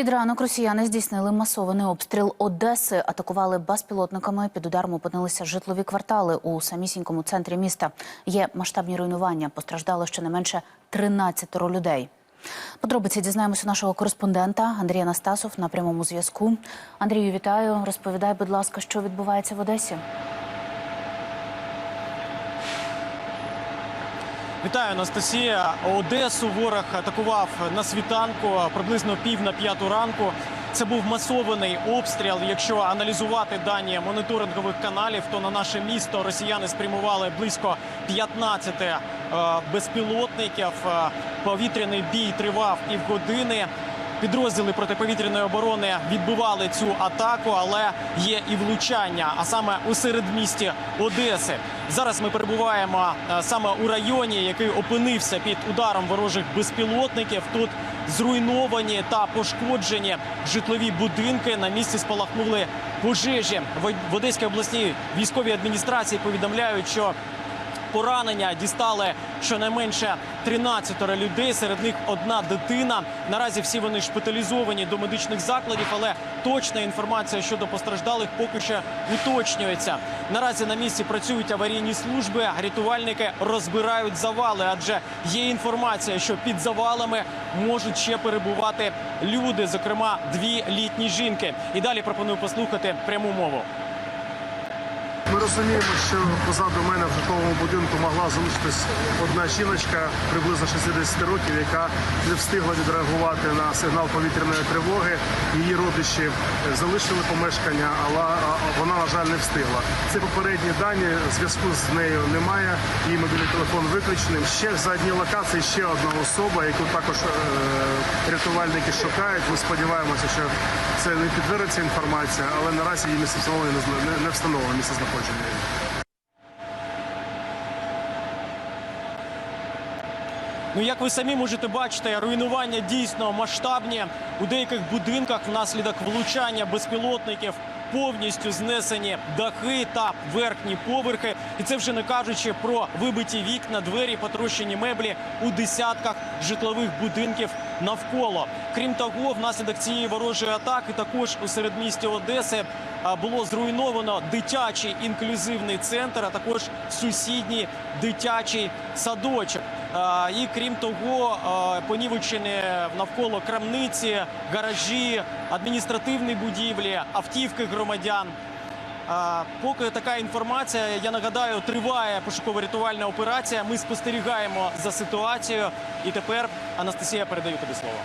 Під ранок росіяни здійснили масований обстріл Одеси, атакували безпілотниками. Під ударом опинилися житлові квартали у самісінькому центрі міста. Є масштабні руйнування. Постраждало щонайменше 13 людей. Подробиці дізнаємося нашого кореспондента Андрія Настасов на прямому зв'язку. Андрію, вітаю. Розповідай, будь ласка, що відбувається в Одесі. Вітаю, Анастасія. Одесу ворог атакував на світанку приблизно пів на п'яту ранку. Це був масований обстріл. Якщо аналізувати дані моніторингових каналів, то на наше місто росіяни спрямували близько 15 е, безпілотників. Е, Повітряний бій тривав півгодини. Підрозділи протиповітряної оборони відбивали цю атаку, але є і влучання, а саме у середмісті Одеси. Зараз ми перебуваємо е, саме у районі, який опинився під ударом ворожих безпілотників. Тут зруйновані та пошкоджені житлові будинки. На місці спалахнули пожежі. В Одеській обласній військовій адміністрації повідомляють, що Поранення дістали щонайменше 13 людей. Серед них одна дитина. Наразі всі вони шпиталізовані до медичних закладів, але точна інформація щодо постраждалих поки що уточнюється. Наразі на місці працюють аварійні служби. Рятувальники розбирають завали, адже є інформація, що під завалами можуть ще перебувати люди, зокрема дві літні жінки. І далі пропоную послухати пряму мову. Розуміємо, що позаду мене в житловому будинку могла залишитись одна жіночка приблизно 60 років, яка не встигла відреагувати на сигнал повітряної тривоги. Її родичі залишили помешкання, але вона, на жаль, не встигла. Це попередні дані. Зв'язку з нею немає. Її мобільний телефон виключений. Ще за одній локації ще одна особа, яку також е, рятувальники шукають. Ми сподіваємося, що це не підтвердиться інформація, але наразі її місце встановлення не встановлено місце знаходження. Ну, як ви самі можете бачити, руйнування дійсно масштабні. У деяких будинках внаслідок влучання безпілотників повністю знесені дахи та верхні поверхи. І це вже не кажучи про вибиті вікна, двері, потрощені меблі у десятках житлових будинків навколо. Крім того, внаслідок цієї ворожої атаки також у середмісті Одеси було зруйновано дитячий інклюзивний центр, а також сусідній дитячий садочок. І крім того, понівечені навколо крамниці, гаражі, адміністративні будівлі, автівки громадян. Поки така інформація, я нагадаю, триває пошуково-рятувальна операція. Ми спостерігаємо за ситуацією. І тепер Анастасія передаю тобі слово.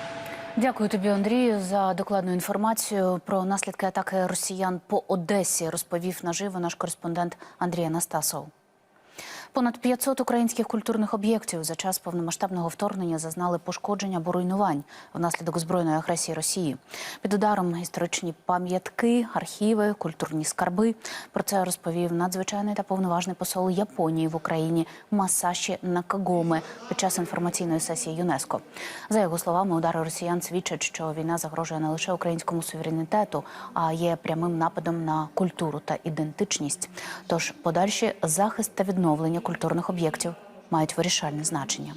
Дякую тобі, Андрію, за докладну інформацію про наслідки атаки росіян по Одесі. Розповів наживо наш кореспондент Андрій Анастасов. Понад 500 українських культурних об'єктів за час повномасштабного вторгнення зазнали пошкодження або руйнувань внаслідок збройної агресії Росії. Під ударом історичні пам'ятки, архіви, культурні скарби. Про це розповів надзвичайний та повноважний посол Японії в Україні Масаші Накагоме під час інформаційної сесії ЮНЕСКО. За його словами, удари росіян свідчать, що війна загрожує не лише українському суверенітету, а є прямим нападом на культуру та ідентичність. Тож подальший захист та відновлення культурних об'єктів мають вирішальне значення.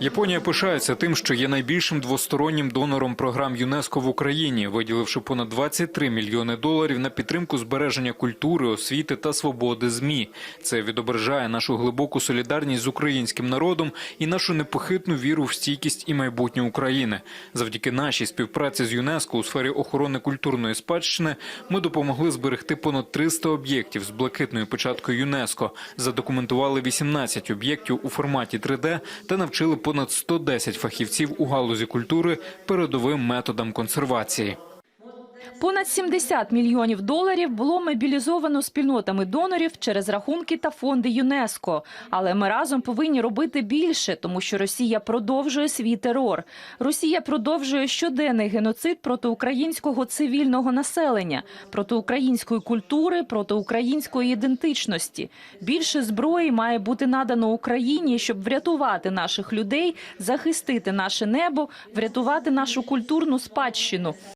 Японія пишається тим, що є найбільшим двостороннім донором програм ЮНЕСКО в Україні, виділивши понад 23 мільйони доларів на підтримку збереження культури, освіти та свободи змі. Це відображає нашу глибоку солідарність з українським народом і нашу непохитну віру в стійкість і майбутнє України. Завдяки нашій співпраці з ЮНЕСКО у сфері охорони культурної спадщини ми допомогли зберегти понад 300 об'єктів з блакитною печаткою ЮНЕСКО, задокументували 18 об'єктів у форматі 3D та навчили понад 110 фахівців у галузі культури передовим методам консервації. Понад 70 мільйонів доларів було мобілізовано спільнотами донорів через рахунки та фонди ЮНЕСКО. Але ми разом повинні робити більше, тому що Росія продовжує свій терор. Росія продовжує щоденний геноцид проти українського цивільного населення, проти української культури, проти української ідентичності. Більше зброї має бути надано Україні, щоб врятувати наших людей, захистити наше небо, врятувати нашу культурну спадщину.